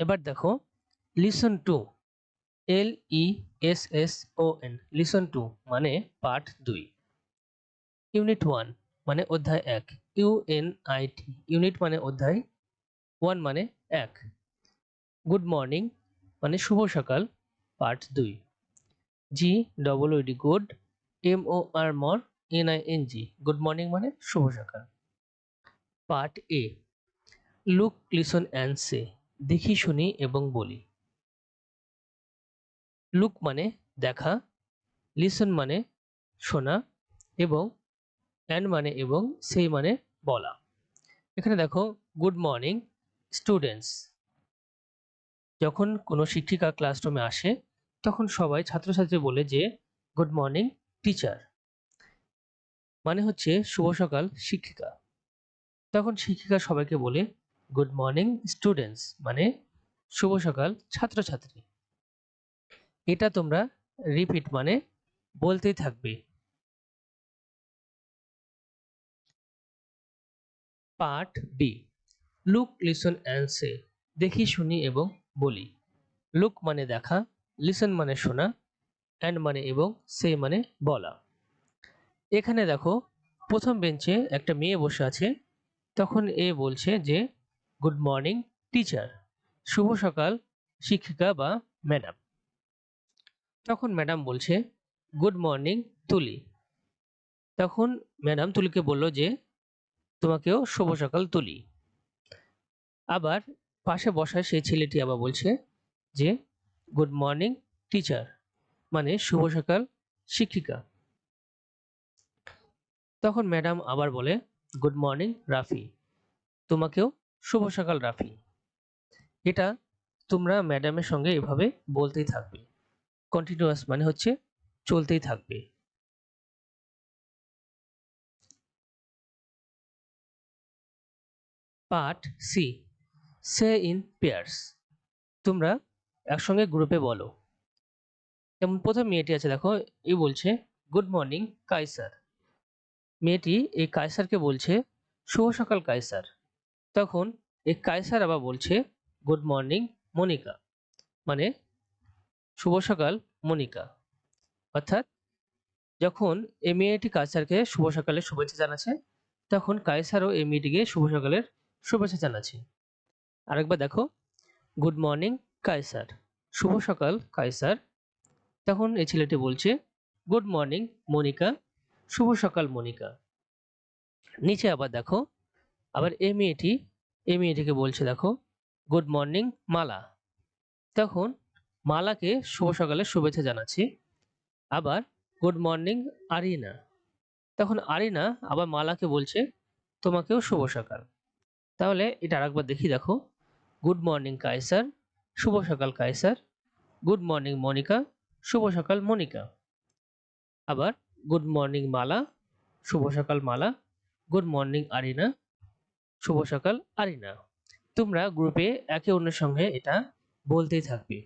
এবার দেখো listen to L E S S O N listen to মানে part দুই। ইউনিট ওয়ান মানে অধ্যায় এক। U N I T unit মানে অধ্যায় ওয়ান মানে এক। গুড মর্নিং মানে শুভ সকাল পার্ট দুই। G double D good M O R mor N I N G good morning মানে শুভ সকাল। Part A look listen and say দেখি, শুনি এবং বলি। লুক মানে দেখা, লিসন মানে শোনা এবং অ্যান্ড মানে এবং সেই মানে বলা। এখানে দেখো, গুড মর্নিং, স্টুডেন্টস। যখন কোনো শিক্ষিকা ক্লাসরুমে আসে, তখন সবাই ছাত্রছাত্রী বলে যে, গুড মর্নিং, টিচার। মানে হচ্ছে, শুভ সকাল, শিক্ষিকা। তখন শিক্ষিকা সবাইকে বলে গুড মর্নিং স্টুডেন্টস মানে শুভ সকাল, ছাত্রছাত্রী। এটা তোমরা রিপিট মানে বলতেই থাকবে। Part B look listen and say দেখি, শুনি এবং বলি। লুক মানে দেখা লিসন মানে শোনা অ্যান্ড মানে এবং সে মানে বলা। এখানে দেখো, প্রথম বেঞ্চে একটা মেয়ে বসে আছে, তখন এ বলছে যে গুড মর্নিং, টিচার। শুভ সকাল, শিক্ষিকা বা ম্যাডাম। তখন ম্যাডাম বলছে, গুড মর্নিং, তুলি। তখন ম্যাডাম তুলিকে বলল যে, তোমাকেও শুভ সকাল, তুলি। আবার পাশে বসা সেই ছেলেটি আবার বলছে যে, গুড মর্নিং, টিচার। মানে শুভ সকাল, শিক্ষিকা। তখন ম্যাডাম আবার বলে, গুড মর্নিং, রাফি। তোমাকেও শুভ সকাল, রাফি। এটা তোমরা ম্যাডামের সঙ্গে এভাবে বলতেই থাকবে। কন্টিনিউয়াস মানে হচ্ছে চলতেই থাকবে। Part C, say in pairs. তোমরা একসঙ্গে গ্রুপে বলো। যেমন প্রথম মেয়েটি আছে, দেখো এই বলছে, গুড মর্নিং কাইসার মেয়েটি এই কায়সারকে বলছে, শুভ সকাল, কায়সার। তখন এই কায়সার আবার বলছে গুড মর্নিং মনিকা। মানে শুভ সকাল, মনিকা। অর্থাৎ, যখন এই মেয়েটি কায়সারকে শুভ সকালের শুভেচ্ছা জানাচ্ছে, তখন কায়সারও এই মেয়েটিকে শুভ সকালের শুভেচ্ছা জানাচ্ছে। আরেকবার দেখো গুড মর্নিং কায়সার। শুভ সকাল, কায়সার। তখন এই ছেলেটি বলছে গুড মর্নিং মনিকা। শুভ সকাল, মনিকা। নিচে আবার দেখো আবার এই মেয়েটি এই মেয়েটিকে বলছে দেখো গুড মর্নিং মালা। তখন মালাকে শুভ সকালের শুভেচ্ছা জানাচ্ছি। আবার গুড মর্নিং আরিনা। তখন আরিনা আবার মালাকে বলছে, তোমাকেও শুভ সকাল। তাহলে এটা আরেকবার দেখি দেখো। Good morning Kaiser. শুভ সকাল, কায়সার। Good morning Monica. শুভ সকাল, মনিকা। আবার গুড মর্নিং মালা। শুভ সকাল, মালা। Good morning Arina. শুভ সকাল আরিনা। তোমরা গ্রুপে একে অন্যের সঙ্গে এটা বলতেই থাকবে।